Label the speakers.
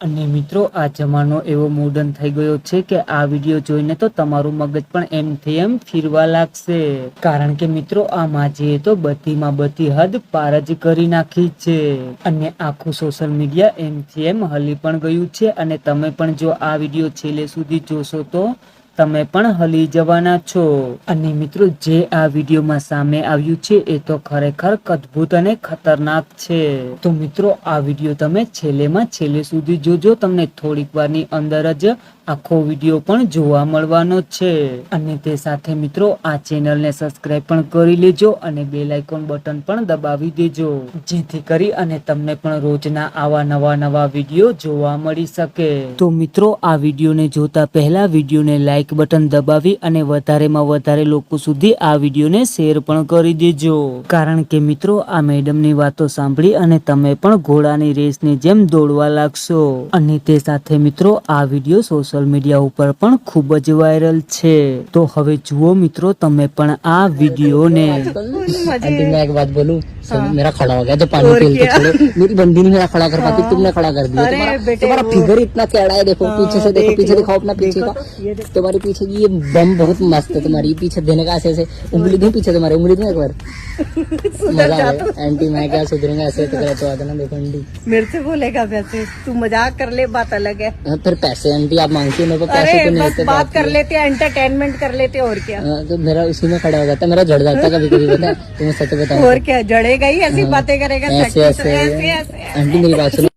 Speaker 1: અને મિત્રો, આ જમાનો એવો મોડર્ન થઈ ગયો છે કે આ વીડિયો જોઈને તો તમારું મગજ પણ એમથી એમ ફીરવા લાગશે. કારણ કે મિત્રો આમાં જે તો બધીમાં બધી હદ પાર જ કરી નાખી છે. અને આખું સોશિયલ મીડિયા એમથી એમ હલી પણ ગયું છે. અને તમે પણ જો આ વીડિયો છેલ્લે સુધી જોશો તો તમે પણ હલી જવાના છો. અને મિત્રો, જે આ વિડીયોમાં સામે આવ્યું છે, એ તો ખરેખર અદ્ભુત અને ખતરનાક છે. તો મિત્રો, આ વીડિયો તમે છેલ્લેમાં છેલ્લે સુધી જોજો. તમને થોડીક વારની અંદર જ આખો વીડિયો પણ જોવા મળવાનો છે. અને તે સાથે મિત્રો, આ ચેનલને સબસ્ક્રાઇબ પણ કરી લેજો અને બેલ આઇકોન બટન પણ દબાવી દેજો. જેથી કરી અને તમને પણ રોજના આવા નવા નવા વીડિયો જોવા મળી શકે. તો મિત્રો, આ વિડીયોને જોતા પહેલા વિડીયોને લાઇક બટન દબાવી અને વધારેમાં વધારે લોકો સુધી આ વિડીયોને શેર પણ કરી દેજો. કારણ કે મિત્રો, આ મેડમની વાતો સાંભળી અને તમે પણ ઘોડાની રેસની જેમ દોડવા લાગશો. અને તે સાથે મિત્રો, આ વીડિયો સોશિયલ સોશિયલ મીડિયા ઉપર પણ ખૂબ જ વાયરલ છે. તો હવે જુઓ મિત્રો તમે પણ આ
Speaker 2: વીડિયો ને એક વાત બોલું. सब मेरा खड़ा हो गया जब पानी पी के छोड़ो मेरी बंदी नहीं मेरा खड़ा कर पाती हाँ। तुमने खड़ा कर दिया। तुम्हारा तुम्हारा फिगर इतना चौड़ा है देखो हाँ, पीछे से देखो पीछे दिखाओ अपना पीछे का। तुम्हारे पीछे की ये बम बहुत मस्त है तुम्हारी पीछे देने का ऐसे ऐसे। उंगली दूँ पीछे तुम्हारे उंगली दूँ एक बार? मज़ा आ गया। आंटी मैं क्या सुधरूँगा ऐसे तो बात है ना देखो आंटी।
Speaker 3: मेरे से बोलेगा वैसे तू मज़ाक कर ले बात अलग है।
Speaker 2: हाँ, फिर पैसे आंटी आप मांगती हो मेरे को पैसे तो नहीं
Speaker 3: बात कर लेते हैं एंटरटेनमेंट कर लेते हैं और क्या?
Speaker 2: हाँ, तो मेरा उसी में खड़ा हो जाता है मेरा जड़ जाता है कभी कभी पता है? तुम्हें सच बताऊँ
Speaker 3: और क्या जड़ेगा ही ऐसी बातें करेगा
Speaker 2: ऐसे
Speaker 3: सच्ची तो
Speaker 2: ऐसे
Speaker 3: ऐसे ऐसे
Speaker 2: आंटी मेरी बात सुनो